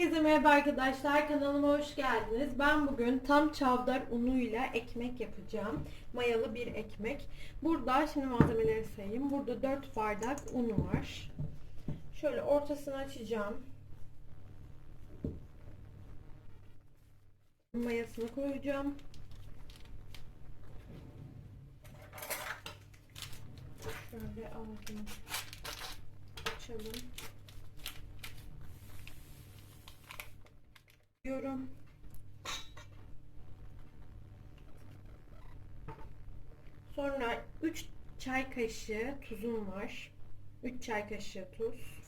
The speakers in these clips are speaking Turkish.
Herkese merhaba arkadaşlar. Kanalıma hoş geldiniz. Ben bugün tam çavdar unuyla ekmek yapacağım. Mayalı bir ekmek. Burada şimdi malzemeleri sayayım. Burada 4 bardak un var. Şöyle ortasını açacağım. Mayasını koyacağım. Şöyle alayım. Açalım. Diyorum. Sonra 3 çay kaşığı tuzum var. 3 çay kaşığı tuz.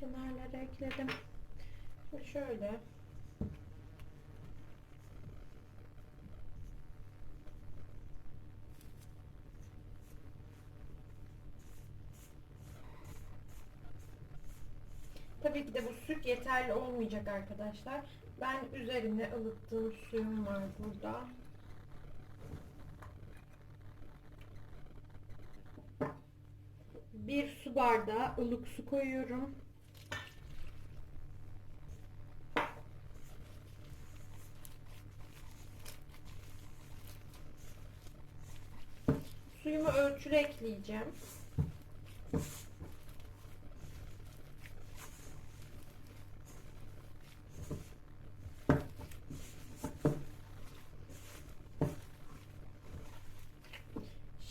Kenarlara ekledim. Şöyle Tabii ki de bu süt yeterli olmayacak arkadaşlar. Ben üzerine ılıttığım suyum var burada. Bir su bardağı ılık su koyuyorum. Suyumu ölçülü ekleyeceğim.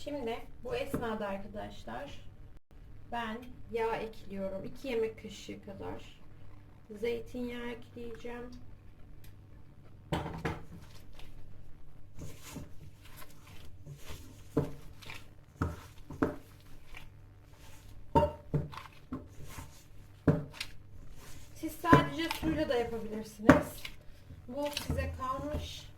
Şimdi bu esnada arkadaşlar ben yağ ekliyorum. 2 yemek kaşığı kadar. Zeytinyağı ekleyeceğim. Siz sadece suyla da yapabilirsiniz. Bu size kalmış.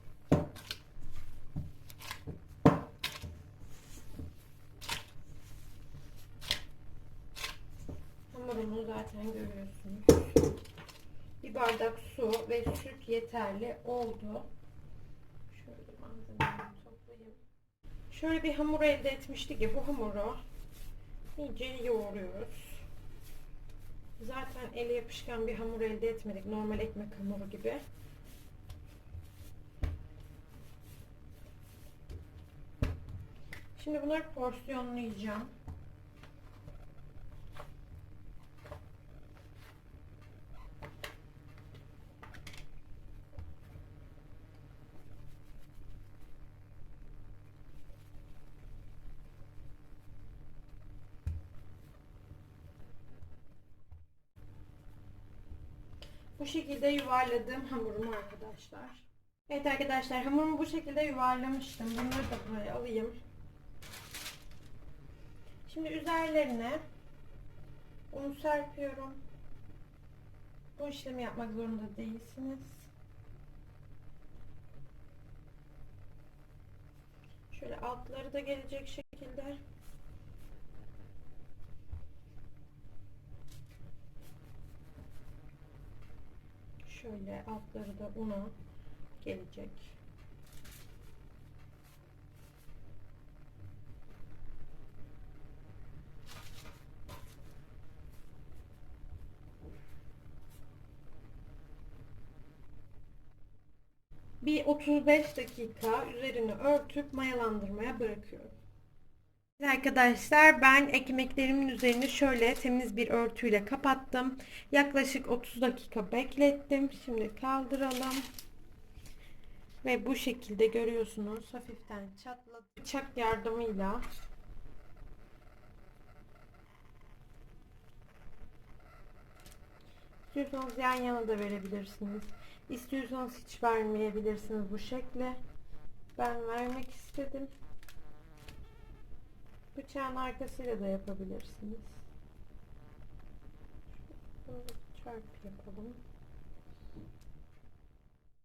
Hamurumu zaten görüyorsunuz. Bir bardak su ve süt yeterli oldu. Şöyle malzemeleri toplayayım. Şöyle bir hamur elde etmiştik ya bu hamuru iyice yoğuruyoruz. Zaten ele yapışkan bir hamur elde etmedik. Normal ekmek hamuru gibi. Şimdi bunları porsiyonlayacağım. Bu şekilde yuvarladığım hamurumu arkadaşlar. Evet arkadaşlar hamurumu bu şekilde yuvarlamıştım. Bunları da buraya alayım. Şimdi üzerlerine unu serpiyorum. Bu işlemi yapmak zorunda değilsiniz. Şöyle altları da gelecek şekilde. Şöyle altları da una gelecek. Bir 35 dakika üzerini örtüp mayalandırmaya bırakıyorum. Arkadaşlar ben ekmeklerimin üzerini şöyle temiz bir örtüyle kapattım. Yaklaşık 30 dakika beklettim. Şimdi kaldıralım. Ve bu şekilde görüyorsunuz hafiften çatladı. Bıçak yardımıyla İstiyorsanız yan yana da verebilirsiniz. İstiyorsanız hiç vermeyebilirsiniz bu şekle. Ben vermek istedim. Bıçağın arkasıyla da yapabilirsiniz. Çarpı yapalım.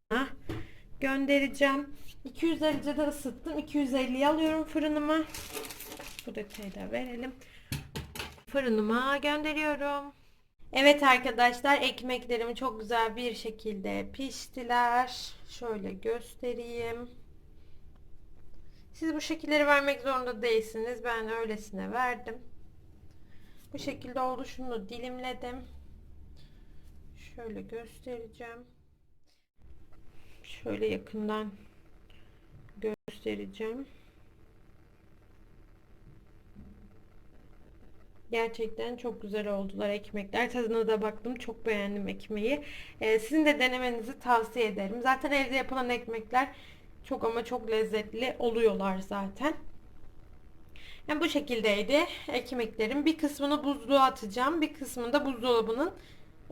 Hah, göndereceğim. 200 derecede ısıttım. 250'ye alıyorum fırınıma. Bu detayı da verelim. Fırınıma gönderiyorum. Evet arkadaşlar ekmeklerim çok güzel bir şekilde piştiler. Şöyle göstereyim. Siz bu şekilleri vermek zorunda değilsiniz. Ben öylesine verdim. Bu şekilde oldu. Dilimledim. Şöyle göstereceğim. Şöyle yakından göstereceğim. Gerçekten çok güzel oldular ekmekler. Tadına da baktım. Çok beğendim ekmeği. Ee, sizin de denemenizi tavsiye ederim. Zaten evde yapılan ekmekler çok ama çok lezzetli oluyorlar zaten. Yani bu şekildeydi ekmeklerim. Bir kısmını buzluğa atacağım. Bir kısmını da buzdolabının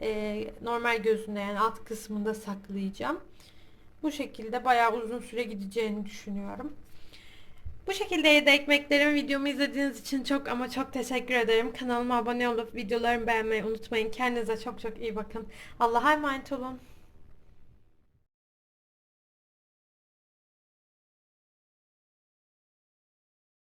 e, normal gözünde yani alt kısmında saklayacağım. Bu şekilde bayağı uzun süre gideceğini düşünüyorum. Bu şekilde yedi ekmeklerim videomu izlediğiniz için çok ama çok teşekkür ederim. Kanalıma abone olup videolarımı beğenmeyi unutmayın. Kendinize çok çok iyi bakın. Allah'a emanet olun.